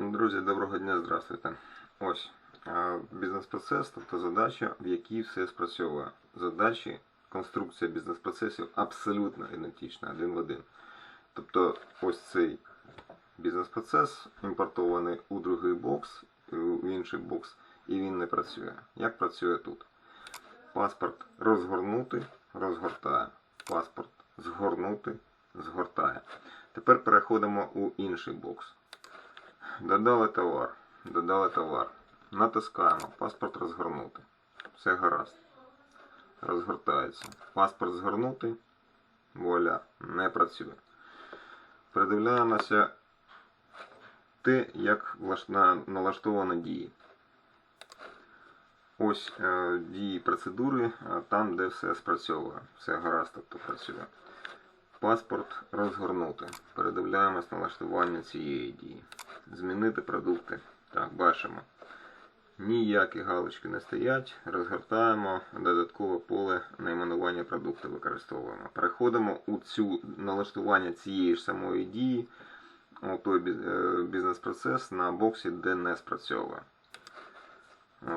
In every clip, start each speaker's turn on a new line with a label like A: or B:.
A: Друзі, доброго дня, здравствуйте. Ось бізнес-процес, тобто задача, в якій все спрацьовує. Задачі, конструкція бізнес-процесів абсолютно ідентична, один в один. Тобто ось цей бізнес-процес імпортований у другий бокс, в інший бокс, і він не працює. Як працює тут? Паспорт розгорнути, розгортає. Паспорт згорнути, згортає. Тепер переходимо у інший бокс. Додали товар. Додали товар. Натискаємо. Паспорт розгорнути. Все гаразд. Розгортається. Паспорт згорнути. Вуаля. Не працює. Передивляємося те, як налаштовано дії. Ось е, дії процедури, е, там, де все спрацьовує. Все гаразд, тобто працює. Паспорт розгорнути. Передивляємось налаштування цієї дії. Змінити продукти. Так, бачимо. Ніякі галочки не стоять. Розгортаємо додаткове поле найменування продукту використовуємо. Переходимо у цю налаштування цієї ж самої дії, у той е, бізнес-процес на боксі, де не спрацьовує.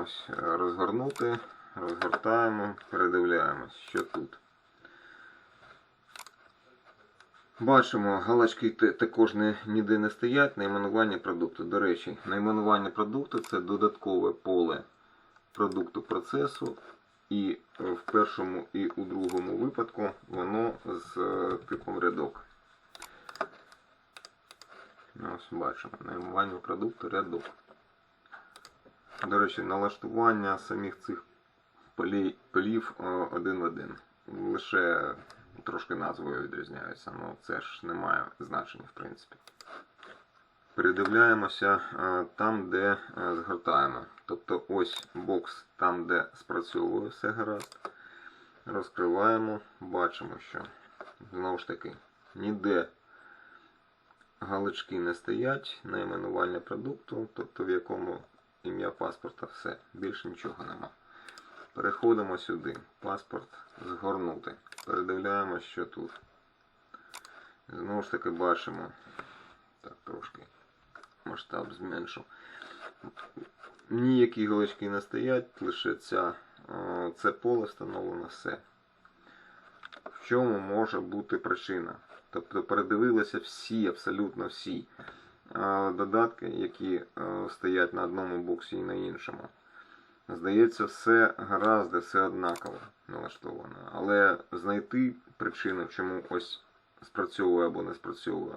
A: Ось, розгорнути, розгортаємо, передивляємось, що тут. Бачимо, галочки також не, ніде не стоять. Найменування продукту. До речі, найменування продукту це додаткове поле продукту процесу. І е, в першому і у другому випадку воно з е, типом рядок. Ось бачимо, найменування продукту рядок. До речі, налаштування самих цих полів е, один в один. Лише трошки назвою відрізняються, але це ж не має значення, в принципі. Передивляємося е, там, де е, згортаємо. Тобто ось бокс там, де спрацьовує все гаразд. Розкриваємо, бачимо, що знову ж таки ніде галочки не стоять, найменування продукту, тобто в якому ім'я паспорта все, більше нічого нема. Переходимо сюди. Паспорт згорнути. Передивляємо, що тут. Знову ж таки бачимо. Так, трошки масштаб зменшу. Ніякі галочки не стоять, лише ця, це поле встановлено все. В чому може бути причина? Тобто передивилися всі, абсолютно всі е, додатки, які е, стоять на одному боксі і на іншому. Здається, все гаразд, все однаково налаштовано. Але знайти причину, чому ось спрацьовує або не спрацьовує,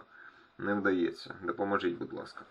A: не вдається. Допоможіть, будь ласка.